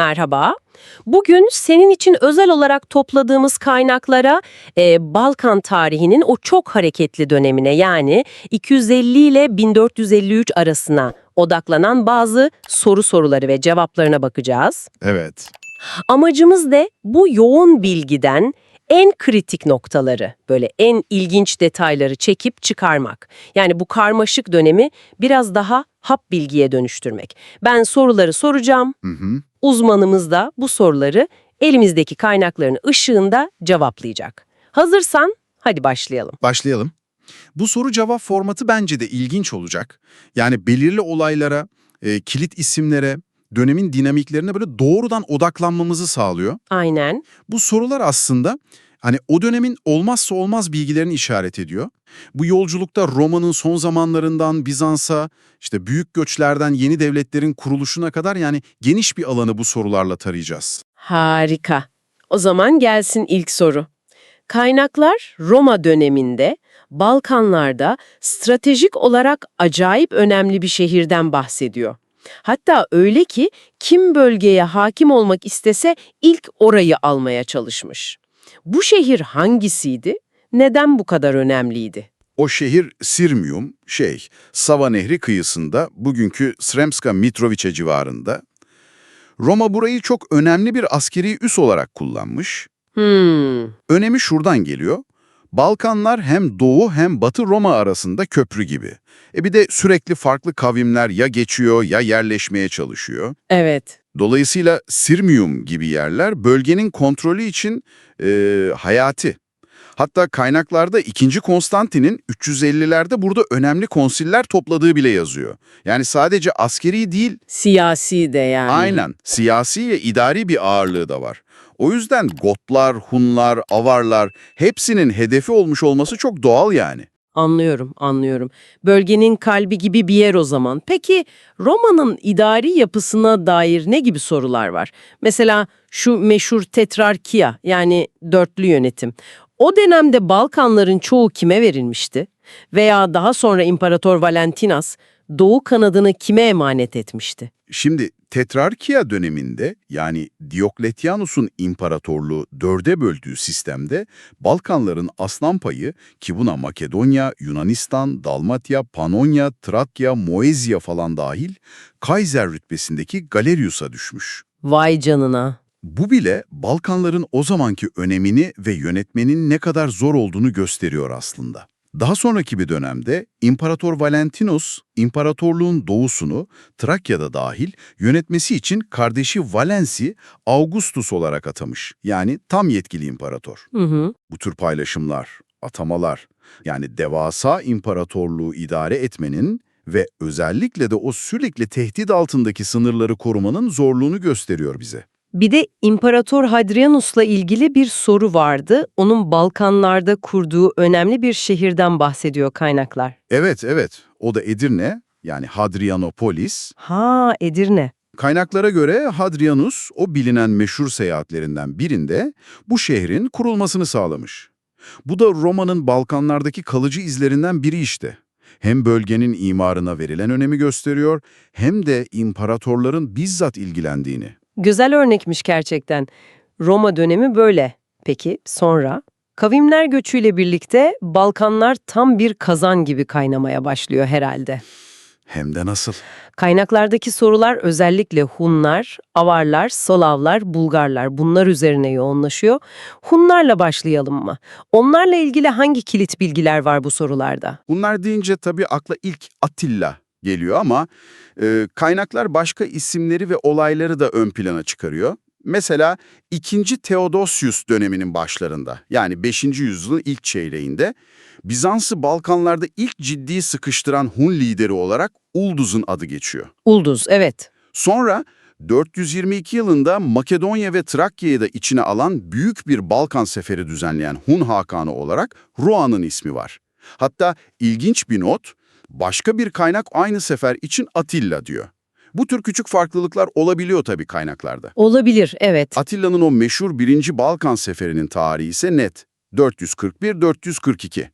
Merhaba. Bugün senin için özel olarak topladığımız kaynaklara e, Balkan tarihinin o çok hareketli dönemine yani 250 ile 1453 arasına odaklanan bazı soru soruları ve cevaplarına bakacağız. Evet. Amacımız da bu yoğun bilgiden en kritik noktaları, böyle en ilginç detayları çekip çıkarmak. Yani bu karmaşık dönemi biraz daha hap bilgiye dönüştürmek. Ben soruları soracağım, Hı hı. uzmanımız da bu soruları elimizdeki kaynakların ışığında cevaplayacak. Hazırsan hadi başlayalım. Başlayalım. Bu soru cevap formatı bence de ilginç olacak. Yani belirli olaylara, e, kilit isimlere, dönemin dinamiklerine böyle doğrudan odaklanmamızı sağlıyor. Aynen. Bu sorular aslında hani o dönemin olmazsa olmaz bilgilerini işaret ediyor. Bu yolculukta Roma'nın son zamanlarından Bizans'a, işte büyük göçlerden yeni devletlerin kuruluşuna kadar yani geniş bir alanı bu sorularla tarayacağız. Harika. O zaman gelsin ilk soru. Kaynaklar Roma döneminde Balkanlarda stratejik olarak acayip önemli bir şehirden bahsediyor. Hatta öyle ki kim bölgeye hakim olmak istese ilk orayı almaya çalışmış. Bu şehir hangisiydi? Neden bu kadar önemliydi? O şehir Sirmium, şey, Sava Nehri kıyısında, bugünkü Sremska Mitrovice civarında. Roma burayı çok önemli bir askeri üs olarak kullanmış. Hmm, Önemi şuradan geliyor. Balkanlar hem Doğu hem Batı Roma arasında köprü gibi. E bir de sürekli farklı kavimler ya geçiyor ya yerleşmeye çalışıyor. evet. Dolayısıyla Sirmium gibi yerler bölgenin kontrolü için e, hayati. Hatta kaynaklarda 2. Konstantin'in 350'lerde burada önemli konsiller topladığı bile yazıyor. Yani sadece askeri değil, Siyasi de yani. aynen siyasi ve idari bir ağırlığı da var. O yüzden Gotlar, Hunlar, Avarlar hepsinin hedefi olmuş olması çok doğal yani. Anlıyorum, anlıyorum. Bölgenin kalbi gibi bir yer o zaman. Peki Roma'nın idari yapısına dair ne gibi sorular var? Mesela şu meşhur tetrarkiya yani dörtlü yönetim. O dönemde Balkanların çoğu kime verilmişti? Veya daha sonra İmparator Valentinas doğu kanadını kime emanet etmişti? Şimdi Tetrarkiya döneminde yani Diokletianus'un imparatorluğu dörde böldüğü sistemde Balkanların aslan payı ki buna Makedonya, Yunanistan, Dalmatya, Panonya, Trakya, Moezya falan dahil Kaiser rütbesindeki Galerius'a düşmüş. Vay canına. Bu bile Balkanların o zamanki önemini ve yönetmenin ne kadar zor olduğunu gösteriyor aslında. Daha sonraki bir dönemde İmparator Valentinus, imparatorluğun doğusunu, Trakya'da dahil yönetmesi için kardeşi Valensi, Augustus olarak atamış. Yani tam yetkili imparator. Hı hı. Bu tür paylaşımlar, atamalar, yani devasa imparatorluğu idare etmenin ve özellikle de o sürekli tehdit altındaki sınırları korumanın zorluğunu gösteriyor bize. Bir de İmparator Hadrianus'la ilgili bir soru vardı. Onun Balkanlarda kurduğu önemli bir şehirden bahsediyor kaynaklar. Evet, evet. O da Edirne, yani Hadrianopolis. Ha, Edirne. Kaynaklara göre Hadrianus, o bilinen meşhur seyahatlerinden birinde bu şehrin kurulmasını sağlamış. Bu da Roma'nın Balkanlardaki kalıcı izlerinden biri işte. Hem bölgenin imarına verilen önemi gösteriyor, hem de imparatorların bizzat ilgilendiğini. Güzel örnekmiş gerçekten. Roma dönemi böyle. Peki sonra? Kavimler göçüyle birlikte Balkanlar tam bir kazan gibi kaynamaya başlıyor herhalde. Hem de nasıl? Kaynaklardaki sorular özellikle Hunlar, Avarlar, Solavlar, Bulgarlar bunlar üzerine yoğunlaşıyor. Hunlarla başlayalım mı? Onlarla ilgili hangi kilit bilgiler var bu sorularda? Bunlar deyince tabii akla ilk Attila geliyor ama e, kaynaklar başka isimleri ve olayları da ön plana çıkarıyor. Mesela 2. Theodosius döneminin başlarında yani 5. yüzyılın ilk çeyreğinde Bizans'ı Balkanlarda ilk ciddi sıkıştıran Hun lideri olarak Ulduz'un adı geçiyor. Ulduz, evet. Sonra 422 yılında Makedonya ve Trakya'yı da içine alan büyük bir Balkan seferi düzenleyen Hun Hakanı olarak Roan'ın ismi var. Hatta ilginç bir not, başka bir kaynak aynı sefer için Atilla diyor. Bu tür küçük farklılıklar olabiliyor tabii kaynaklarda. Olabilir, evet. Atilla'nın o meşhur 1. Balkan seferinin tarihi ise net. 441-442.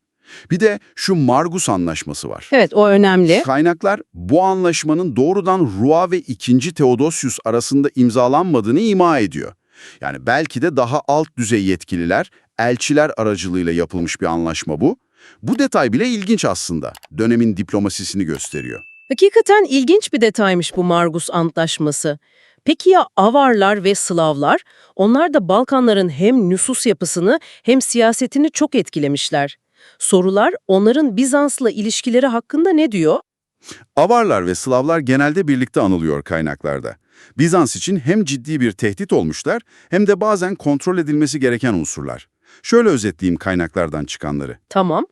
Bir de şu Margus Anlaşması var. Evet o önemli. Kaynaklar bu anlaşmanın doğrudan Rua ve 2. Theodosius arasında imzalanmadığını ima ediyor. Yani belki de daha alt düzey yetkililer, elçiler aracılığıyla yapılmış bir anlaşma bu. Bu detay bile ilginç aslında. Dönemin diplomasisini gösteriyor. Hakikaten ilginç bir detaymış bu Margus Antlaşması. Peki ya Avarlar ve Slavlar? Onlar da Balkanların hem nüfus yapısını hem siyasetini çok etkilemişler. Sorular onların Bizans'la ilişkileri hakkında ne diyor? Avarlar ve Slavlar genelde birlikte anılıyor kaynaklarda. Bizans için hem ciddi bir tehdit olmuşlar hem de bazen kontrol edilmesi gereken unsurlar. Şöyle özetleyeyim kaynaklardan çıkanları. Tamam.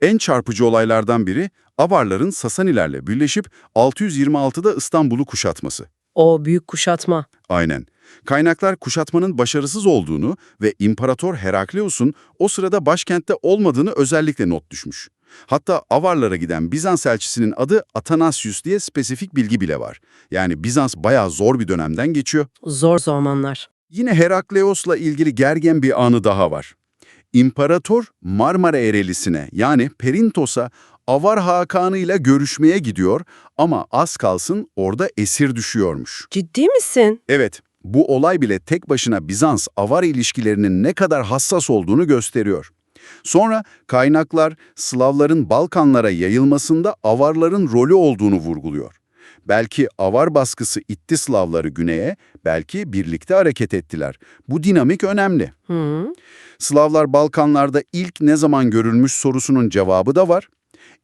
En çarpıcı olaylardan biri Avarların Sasanilerle birleşip 626'da İstanbul'u kuşatması. O büyük kuşatma. Aynen. Kaynaklar kuşatmanın başarısız olduğunu ve İmparator Herakleus'un o sırada başkentte olmadığını özellikle not düşmüş. Hatta Avarlara giden Bizans elçisinin adı Atanasius diye spesifik bilgi bile var. Yani Bizans bayağı zor bir dönemden geçiyor. Zor zamanlar. Yine Herakleos'la ilgili gergen bir anı daha var. İmparator Marmara Ereğlisi'ne yani Perintos'a Avar Hakanı ile görüşmeye gidiyor ama az kalsın orada esir düşüyormuş. Ciddi misin? Evet, bu olay bile tek başına Bizans-Avar ilişkilerinin ne kadar hassas olduğunu gösteriyor. Sonra kaynaklar Slavların Balkanlara yayılmasında Avarların rolü olduğunu vurguluyor. Belki Avar baskısı itti Slavları güneye, belki birlikte hareket ettiler. Bu dinamik önemli. Hı. Slavlar Balkanlarda ilk ne zaman görülmüş sorusunun cevabı da var.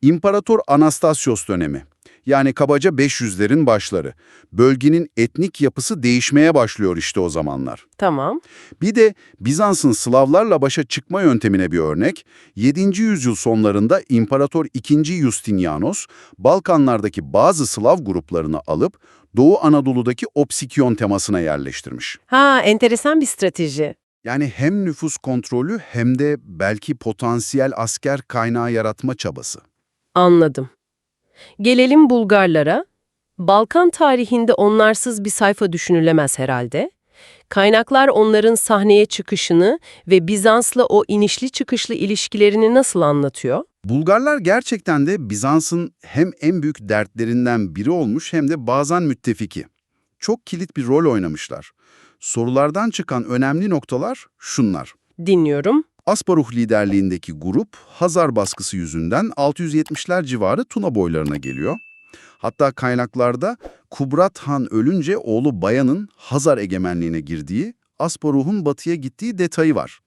İmparator Anastasios dönemi. Yani kabaca 500'lerin başları. Bölgenin etnik yapısı değişmeye başlıyor işte o zamanlar. Tamam. Bir de Bizans'ın Slavlarla başa çıkma yöntemine bir örnek, 7. yüzyıl sonlarında İmparator II. Justinianos, Balkanlardaki bazı Slav gruplarını alıp Doğu Anadolu'daki Opsikyon temasına yerleştirmiş. Ha, enteresan bir strateji. Yani hem nüfus kontrolü hem de belki potansiyel asker kaynağı yaratma çabası. Anladım. Gelelim Bulgarlara. Balkan tarihinde onlarsız bir sayfa düşünülemez herhalde. Kaynaklar onların sahneye çıkışını ve Bizans'la o inişli çıkışlı ilişkilerini nasıl anlatıyor? Bulgarlar gerçekten de Bizans'ın hem en büyük dertlerinden biri olmuş hem de bazen müttefiki. Çok kilit bir rol oynamışlar. Sorulardan çıkan önemli noktalar şunlar. Dinliyorum. Asparuh liderliğindeki grup Hazar baskısı yüzünden 670'ler civarı Tuna boylarına geliyor. Hatta kaynaklarda Kubrat Han ölünce oğlu Bayan'ın Hazar egemenliğine girdiği, Asparuh'un batıya gittiği detayı var.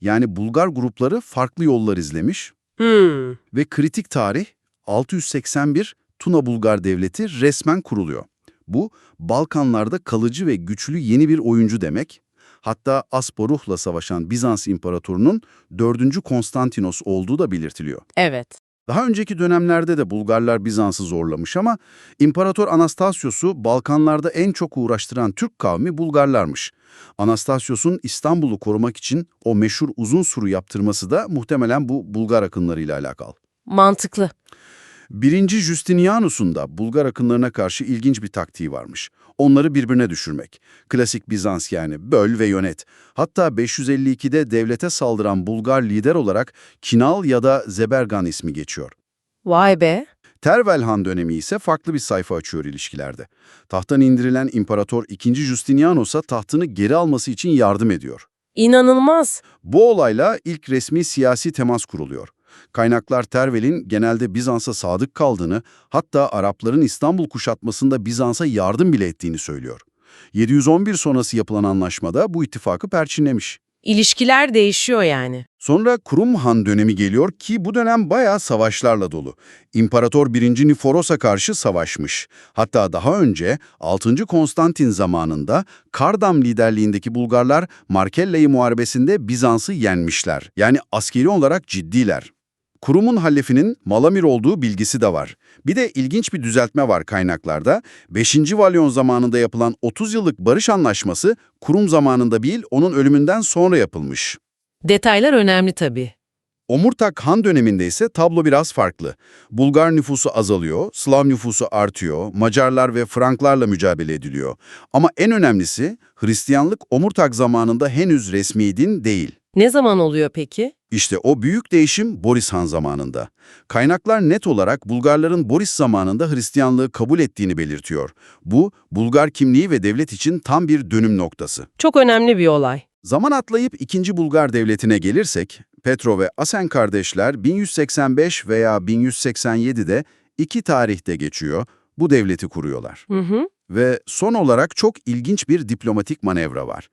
Yani Bulgar grupları farklı yollar izlemiş Hmm, ve kritik tarih 681 Tuna Bulgar Devleti resmen kuruluyor. Bu Balkanlarda kalıcı ve güçlü yeni bir oyuncu demek. Hatta Asparuh'la savaşan Bizans İmparatorunun 4. Konstantinos olduğu da belirtiliyor. evet. Daha önceki dönemlerde de Bulgarlar Bizans'ı zorlamış ama İmparator Anastasios'u Balkanlarda en çok uğraştıran Türk kavmi Bulgarlarmış. Anastasios'un İstanbul'u korumak için o meşhur uzun suru yaptırması da muhtemelen bu Bulgar akınlarıyla alakalı. Mantıklı. Birinci Justinianus'un da Bulgar akınlarına karşı ilginç bir taktiği varmış. Onları birbirine düşürmek. Klasik Bizans yani böl ve yönet. Hatta 552'de devlete saldıran Bulgar lider olarak Kinal ya da Zebergan ismi geçiyor. Vay be. Tervel Han dönemi ise farklı bir sayfa açıyor ilişkilerde. Tahttan indirilen İmparator II. Justinianos'a tahtını geri alması için yardım ediyor. İnanılmaz. Bu olayla ilk resmi siyasi temas kuruluyor. Kaynaklar Tervel'in genelde Bizans'a sadık kaldığını, hatta Arapların İstanbul kuşatmasında Bizans'a yardım bile ettiğini söylüyor. 711 sonrası yapılan anlaşmada bu ittifakı perçinlemiş. İlişkiler değişiyor yani. Sonra Kurum Han dönemi geliyor ki bu dönem bayağı savaşlarla dolu. İmparator 1. Niforos'a karşı savaşmış. Hatta daha önce 6. Konstantin zamanında Kardam liderliğindeki Bulgarlar Markelleyi Muharebesi'nde Bizans'ı yenmişler. Yani askeri olarak ciddiler. Kurum'un hallefinin Malamir olduğu bilgisi de var. Bir de ilginç bir düzeltme var kaynaklarda. 5. Valyon zamanında yapılan 30 yıllık barış anlaşması Kurum zamanında değil onun ölümünden sonra yapılmış. Detaylar önemli tabii. Omurtak Han döneminde ise tablo biraz farklı. Bulgar nüfusu azalıyor, Slav nüfusu artıyor, Macarlar ve Franklarla mücadele ediliyor. Ama en önemlisi Hristiyanlık Omurtak zamanında henüz resmi din değil. Ne zaman oluyor peki? İşte o büyük değişim Boris Han zamanında. Kaynaklar net olarak Bulgarların Boris zamanında Hristiyanlığı kabul ettiğini belirtiyor. Bu, Bulgar kimliği ve devlet için tam bir dönüm noktası. Çok önemli bir olay. Zaman atlayıp 2. Bulgar Devleti'ne gelirsek, Petro ve Asen kardeşler 1185 veya 1187'de iki tarihte geçiyor, bu devleti kuruyorlar. Hı hı. Ve son olarak çok ilginç bir diplomatik manevra var.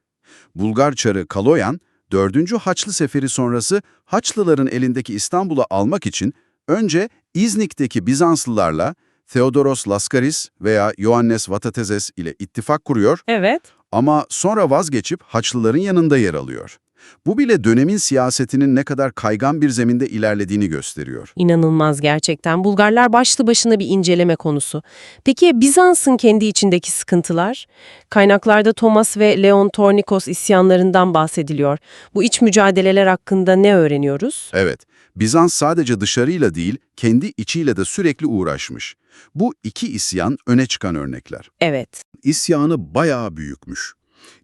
Bulgar çarı Kaloyan, 4. Haçlı Seferi sonrası Haçlıların elindeki İstanbul'u almak için önce İznik'teki Bizanslılarla Theodoros Laskaris veya Ioannes Vatatezes ile ittifak kuruyor Evet. ama sonra vazgeçip Haçlıların yanında yer alıyor. Bu bile dönemin siyasetinin ne kadar kaygan bir zeminde ilerlediğini gösteriyor. İnanılmaz gerçekten. Bulgarlar başlı başına bir inceleme konusu. Peki Bizans'ın kendi içindeki sıkıntılar? Kaynaklarda Thomas ve Leon Tornikos isyanlarından bahsediliyor. Bu iç mücadeleler hakkında ne öğreniyoruz? Evet, Bizans sadece dışarıyla değil, kendi içiyle de sürekli uğraşmış. Bu iki isyan öne çıkan örnekler. Evet. İsyanı bayağı büyükmüş.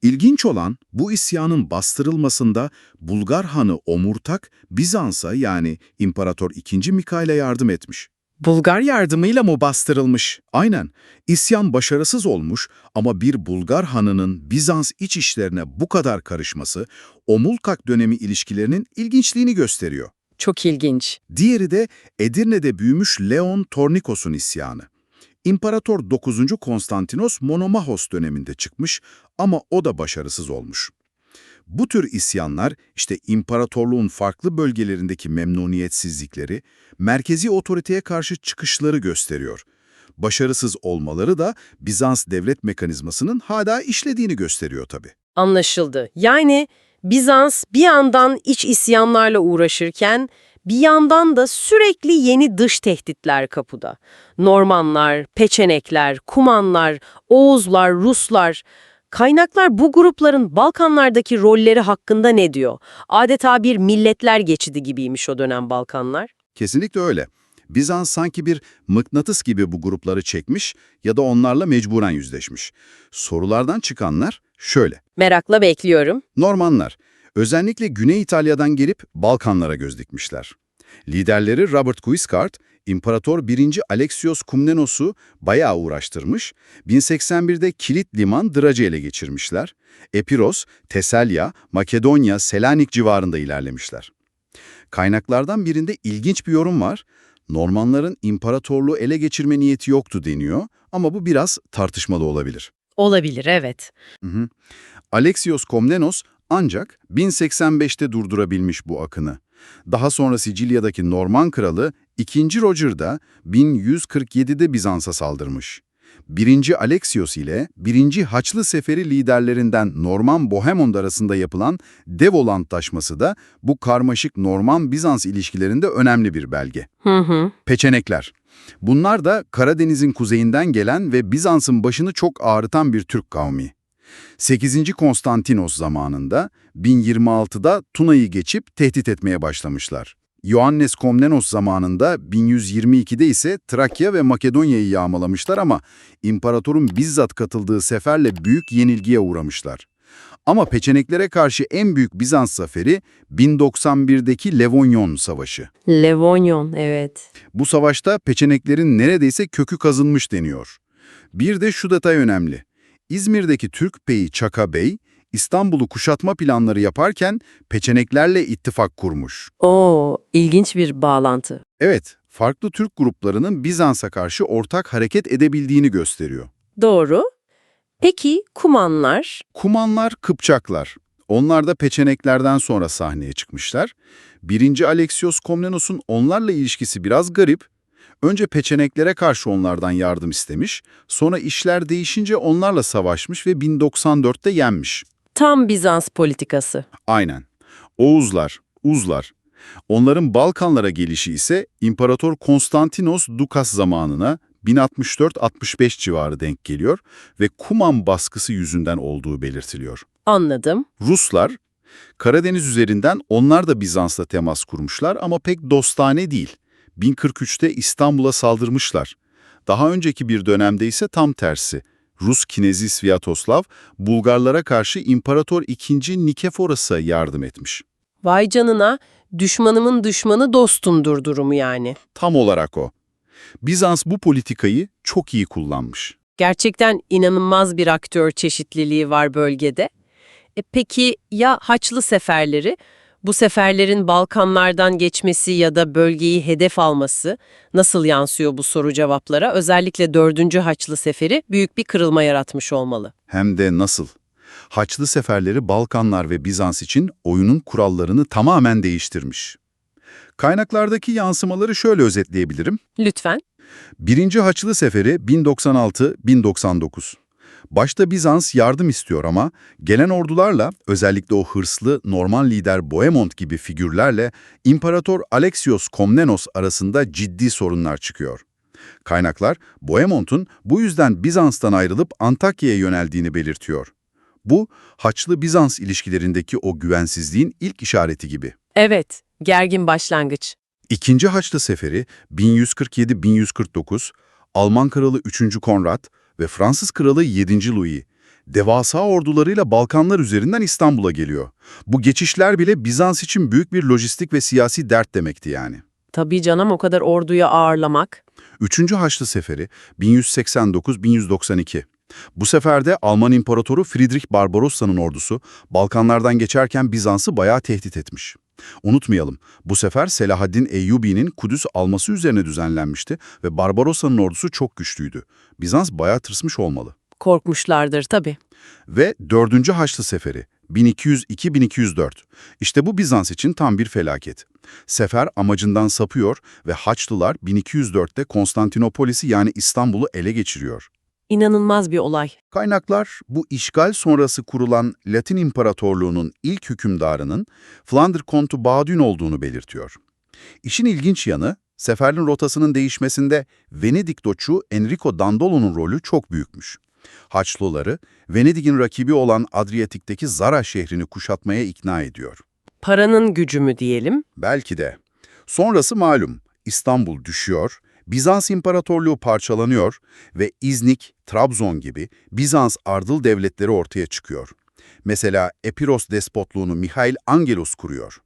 İlginç olan bu isyanın bastırılmasında Bulgar hanı Omurtak Bizans'a yani İmparator II. Mikail'e yardım etmiş. Bulgar yardımıyla mı bastırılmış? Aynen. İsyan başarısız olmuş ama bir Bulgar hanının Bizans iç işlerine bu kadar karışması Omurtak dönemi ilişkilerinin ilginçliğini gösteriyor. Çok ilginç. Diğeri de Edirne'de büyümüş Leon Tornikos'un isyanı. İmparator 9. Konstantinos Monomahos döneminde çıkmış ama o da başarısız olmuş. Bu tür isyanlar işte imparatorluğun farklı bölgelerindeki memnuniyetsizlikleri, merkezi otoriteye karşı çıkışları gösteriyor. Başarısız olmaları da Bizans devlet mekanizmasının hala işlediğini gösteriyor tabii. Anlaşıldı. Yani Bizans bir yandan iç isyanlarla uğraşırken bir yandan da sürekli yeni dış tehditler kapıda. Normanlar, Peçenekler, Kumanlar, Oğuzlar, Ruslar. Kaynaklar bu grupların Balkanlardaki rolleri hakkında ne diyor? Adeta bir milletler geçidi gibiymiş o dönem Balkanlar. Kesinlikle öyle. Bizans sanki bir mıknatıs gibi bu grupları çekmiş ya da onlarla mecburen yüzleşmiş. Sorulardan çıkanlar şöyle. Merakla bekliyorum. Normanlar, özellikle Güney İtalya'dan gelip Balkanlara göz dikmişler. Liderleri Robert Guiscard, İmparator 1. Alexios Komnenos'u bayağı uğraştırmış, 1081'de kilit liman Dracı ele geçirmişler, Epiros, Teselya, Makedonya, Selanik civarında ilerlemişler. Kaynaklardan birinde ilginç bir yorum var. Normanların imparatorluğu ele geçirme niyeti yoktu deniyor ama bu biraz tartışmalı olabilir. Olabilir, evet. Hı hı. Alexios Komnenos ancak 1085'te durdurabilmiş bu akını. Daha sonra Sicilya'daki Norman kralı 2. Roger da 1147'de Bizans'a saldırmış. 1. Alexios ile 1. Haçlı Seferi liderlerinden Norman Bohemond arasında yapılan Devol Antlaşması da bu karmaşık Norman-Bizans ilişkilerinde önemli bir belge. Hı hı. Peçenekler. Bunlar da Karadeniz'in kuzeyinden gelen ve Bizans'ın başını çok ağrıtan bir Türk kavmi. 8. Konstantinos zamanında 1026'da Tuna'yı geçip tehdit etmeye başlamışlar. Ioannes Komnenos zamanında 1122'de ise Trakya ve Makedonya'yı yağmalamışlar ama imparatorun bizzat katıldığı seferle büyük yenilgiye uğramışlar. Ama peçeneklere karşı en büyük Bizans zaferi 1091'deki Levonyon Savaşı. Levonyon, evet. Bu savaşta peçeneklerin neredeyse kökü kazınmış deniyor. Bir de şu detay önemli. İzmir'deki Türk Bey'i Çaka Bey, İstanbul'u kuşatma planları yaparken peçeneklerle ittifak kurmuş. Oo, ilginç bir bağlantı. Evet, farklı Türk gruplarının Bizans'a karşı ortak hareket edebildiğini gösteriyor. Doğru. Peki Kumanlar? Kumanlar Kıpçaklar. Onlar da peçeneklerden sonra sahneye çıkmışlar. Birinci Alexios Komnenos'un onlarla ilişkisi biraz garip. Önce peçeneklere karşı onlardan yardım istemiş, sonra işler değişince onlarla savaşmış ve 1094'te yenmiş. Tam Bizans politikası. Aynen. Oğuzlar, Uzlar. Onların Balkanlara gelişi ise İmparator Konstantinos Dukas zamanına 1064-65 civarı denk geliyor ve Kuman baskısı yüzünden olduğu belirtiliyor. Anladım. Ruslar, Karadeniz üzerinden onlar da Bizans'la temas kurmuşlar ama pek dostane değil. 1043'te İstanbul'a saldırmışlar. Daha önceki bir dönemde ise tam tersi. Rus Kinezi Sviatoslav, Bulgarlara karşı İmparator II. Nikeforos'a yardım etmiş. Vay canına. Düşmanımın düşmanı dostumdur durumu yani. Tam olarak o. Bizans bu politikayı çok iyi kullanmış. Gerçekten inanılmaz bir aktör çeşitliliği var bölgede. E peki ya Haçlı seferleri? Bu seferlerin Balkanlardan geçmesi ya da bölgeyi hedef alması nasıl yansıyor bu soru cevaplara? Özellikle 4. Haçlı seferi büyük bir kırılma yaratmış olmalı. Hem de nasıl? Haçlı seferleri Balkanlar ve Bizans için oyunun kurallarını tamamen değiştirmiş. Kaynaklardaki yansımaları şöyle özetleyebilirim. Lütfen. Birinci Haçlı Seferi 1096-1099. Başta Bizans yardım istiyor ama gelen ordularla özellikle o hırslı Norman lider Bohemond gibi figürlerle İmparator Alexios Komnenos arasında ciddi sorunlar çıkıyor. Kaynaklar Bohemond'un bu yüzden Bizans'tan ayrılıp Antakya'ya yöneldiğini belirtiyor. Bu Haçlı-Bizans ilişkilerindeki o güvensizliğin ilk işareti gibi. Evet, gergin başlangıç. İkinci Haçlı Seferi 1147-1149, Alman Kralı 3. Konrad ve Fransız Kralı 7. Louis, devasa ordularıyla Balkanlar üzerinden İstanbul'a geliyor. Bu geçişler bile Bizans için büyük bir lojistik ve siyasi dert demekti yani. Tabii canım o kadar orduya ağırlamak. Üçüncü Haçlı Seferi 1189-1192. Bu seferde Alman İmparatoru Friedrich Barbarossa'nın ordusu Balkanlardan geçerken Bizans'ı bayağı tehdit etmiş. Unutmayalım, bu sefer Selahaddin Eyyubi'nin Kudüs alması üzerine düzenlenmişti ve Barbarossa'nın ordusu çok güçlüydü. Bizans bayağı tırsmış olmalı. Korkmuşlardır tabii. Ve 4. Haçlı Seferi 1202-1204. İşte bu Bizans için tam bir felaket. Sefer amacından sapıyor ve Haçlılar 1204'te Konstantinopolis'i yani İstanbul'u ele geçiriyor. İnanılmaz bir olay. Kaynaklar bu işgal sonrası kurulan Latin İmparatorluğu'nun ilk hükümdarının Flandır Kontu Baudouin olduğunu belirtiyor. İşin ilginç yanı, seferin rotasının değişmesinde Venedik doçu Enrico Dandolo'nun rolü çok büyükmüş. Haçlıları, Venedik'in rakibi olan Adriyatik'teki Zara şehrini kuşatmaya ikna ediyor. Paranın gücü mü diyelim? Belki de. Sonrası malum. İstanbul düşüyor, Bizans İmparatorluğu parçalanıyor ve İznik, Trabzon gibi Bizans ardıl devletleri ortaya çıkıyor. Mesela Epiros despotluğunu Mihail Angelos kuruyor.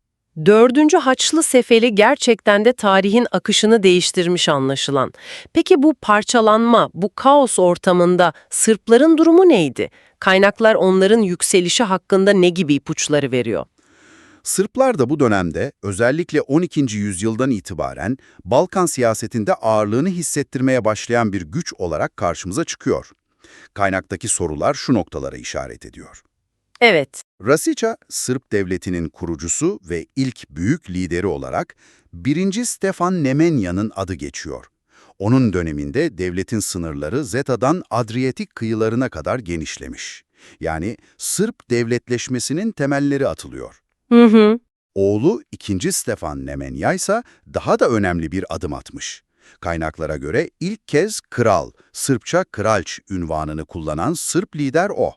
Dördüncü Haçlı Seferi gerçekten de tarihin akışını değiştirmiş anlaşılan. Peki bu parçalanma, bu kaos ortamında Sırpların durumu neydi? Kaynaklar onların yükselişi hakkında ne gibi ipuçları veriyor? Sırplar da bu dönemde özellikle 12. yüzyıldan itibaren Balkan siyasetinde ağırlığını hissettirmeye başlayan bir güç olarak karşımıza çıkıyor. Kaynaktaki sorular şu noktalara işaret ediyor. Evet, Rasica, Sırp devletinin kurucusu ve ilk büyük lideri olarak 1. Stefan Nemanya'nın adı geçiyor. Onun döneminde devletin sınırları Zeta'dan Adriyatik kıyılarına kadar genişlemiş. Yani Sırp devletleşmesinin temelleri atılıyor. Hı hı. Oğlu 2. Stefan Nemanja ise daha da önemli bir adım atmış. Kaynaklara göre ilk kez kral, Sırpça kralç ünvanını kullanan Sırp lider o.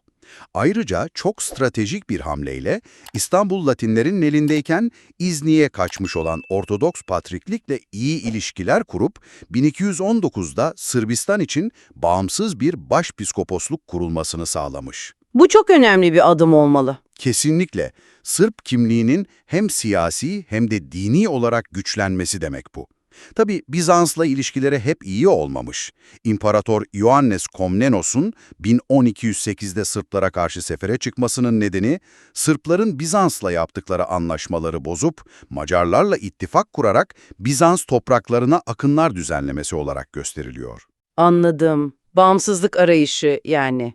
Ayrıca çok stratejik bir hamleyle İstanbul Latinlerin elindeyken İzni'ye kaçmış olan Ortodoks Patriklikle iyi ilişkiler kurup 1219'da Sırbistan için bağımsız bir başpiskoposluk kurulmasını sağlamış. Bu çok önemli bir adım olmalı. Kesinlikle Sırp kimliğinin hem siyasi hem de dini olarak güçlenmesi demek bu. Tabi Bizans'la ilişkileri hep iyi olmamış. İmparator Ioannes Komnenos'un 1208'de Sırplara karşı sefere çıkmasının nedeni Sırpların Bizans'la yaptıkları anlaşmaları bozup Macarlarla ittifak kurarak Bizans topraklarına akınlar düzenlemesi olarak gösteriliyor. Anladım. Bağımsızlık arayışı yani.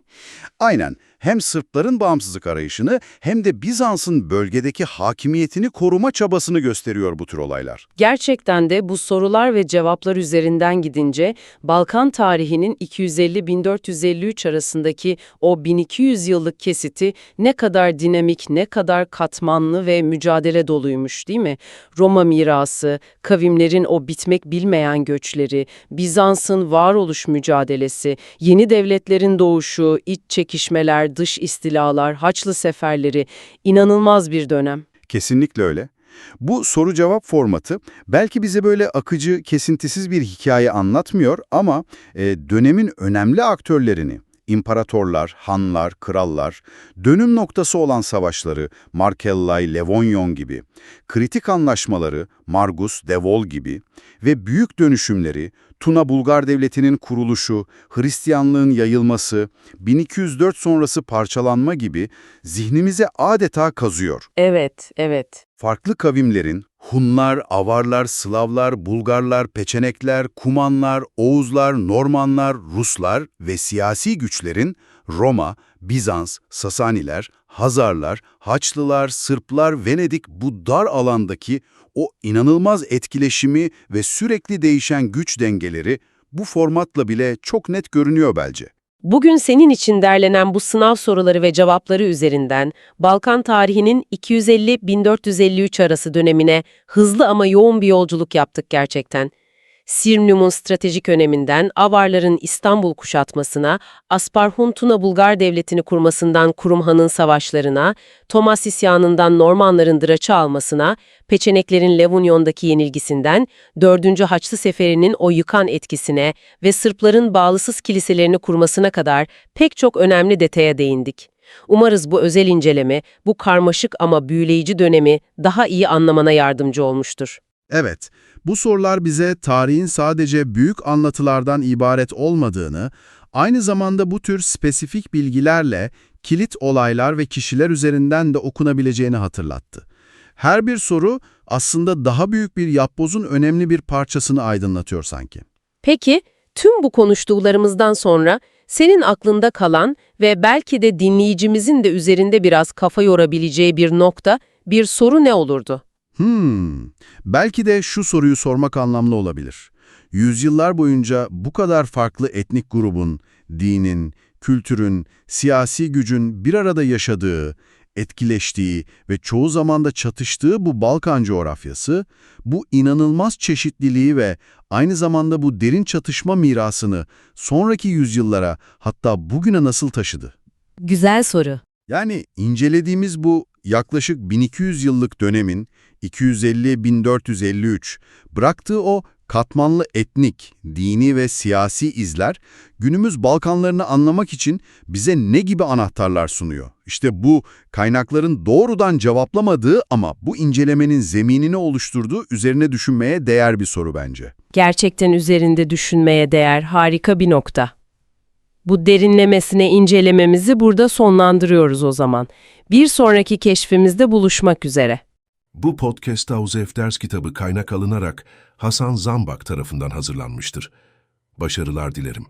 Aynen hem Sırpların bağımsızlık arayışını hem de Bizans'ın bölgedeki hakimiyetini koruma çabasını gösteriyor bu tür olaylar. Gerçekten de bu sorular ve cevaplar üzerinden gidince Balkan tarihinin 250-1453 arasındaki o 1200 yıllık kesiti ne kadar dinamik, ne kadar katmanlı ve mücadele doluymuş değil mi? Roma mirası, kavimlerin o bitmek bilmeyen göçleri, Bizans'ın varoluş mücadelesi, yeni devletlerin doğuşu, iç çekişmeler, dış istilalar, Haçlı seferleri inanılmaz bir dönem. Kesinlikle öyle. Bu soru-cevap formatı belki bize böyle akıcı, kesintisiz bir hikaye anlatmıyor ama e, dönemin önemli aktörlerini, imparatorlar, hanlar, krallar, dönüm noktası olan savaşları, Markellay, Levonyon gibi, kritik anlaşmaları, Margus, Devol gibi ve büyük dönüşümleri, Tuna Bulgar Devleti'nin kuruluşu, Hristiyanlığın yayılması, 1204 sonrası parçalanma gibi zihnimize adeta kazıyor. Evet, evet. Farklı kavimlerin, Hunlar, Avarlar, Slavlar, Bulgarlar, Peçenekler, Kumanlar, Oğuzlar, Normanlar, Ruslar ve siyasi güçlerin Roma, Bizans, Sasaniler, Hazarlar, Haçlılar, Sırplar, Venedik bu dar alandaki o inanılmaz etkileşimi ve sürekli değişen güç dengeleri bu formatla bile çok net görünüyor bence. Bugün senin için derlenen bu sınav soruları ve cevapları üzerinden Balkan tarihinin 250-1453 arası dönemine hızlı ama yoğun bir yolculuk yaptık gerçekten. Sirmium'un stratejik öneminden Avarların İstanbul kuşatmasına, Asparhun Tuna Bulgar Devleti'ni kurmasından Kurumhan'ın savaşlarına, Tomas isyanından Normanların Draç'ı almasına, Peçeneklerin Levunyon'daki yenilgisinden, 4. Haçlı Seferi'nin o yıkan etkisine ve Sırpların bağlısız kiliselerini kurmasına kadar pek çok önemli detaya değindik. Umarız bu özel inceleme, bu karmaşık ama büyüleyici dönemi daha iyi anlamana yardımcı olmuştur. Evet, bu sorular bize tarihin sadece büyük anlatılardan ibaret olmadığını, aynı zamanda bu tür spesifik bilgilerle kilit olaylar ve kişiler üzerinden de okunabileceğini hatırlattı. Her bir soru aslında daha büyük bir yapbozun önemli bir parçasını aydınlatıyor sanki. Peki, tüm bu konuştuklarımızdan sonra senin aklında kalan ve belki de dinleyicimizin de üzerinde biraz kafa yorabileceği bir nokta, bir soru ne olurdu? Hmm, belki de şu soruyu sormak anlamlı olabilir. Yüzyıllar boyunca bu kadar farklı etnik grubun, dinin, kültürün, siyasi gücün bir arada yaşadığı, etkileştiği ve çoğu zamanda çatıştığı bu Balkan coğrafyası, bu inanılmaz çeşitliliği ve aynı zamanda bu derin çatışma mirasını sonraki yüzyıllara hatta bugüne nasıl taşıdı? Güzel soru. Yani incelediğimiz bu yaklaşık 1200 yıllık dönemin 250-1453 bıraktığı o katmanlı etnik, dini ve siyasi izler günümüz Balkanlarını anlamak için bize ne gibi anahtarlar sunuyor? İşte bu kaynakların doğrudan cevaplamadığı ama bu incelemenin zeminini oluşturduğu üzerine düşünmeye değer bir soru bence. Gerçekten üzerinde düşünmeye değer harika bir nokta. Bu derinlemesine incelememizi burada sonlandırıyoruz o zaman. Bir sonraki keşfimizde buluşmak üzere. Bu podcast Havuz ders kitabı kaynak alınarak Hasan Zambak tarafından hazırlanmıştır. Başarılar dilerim.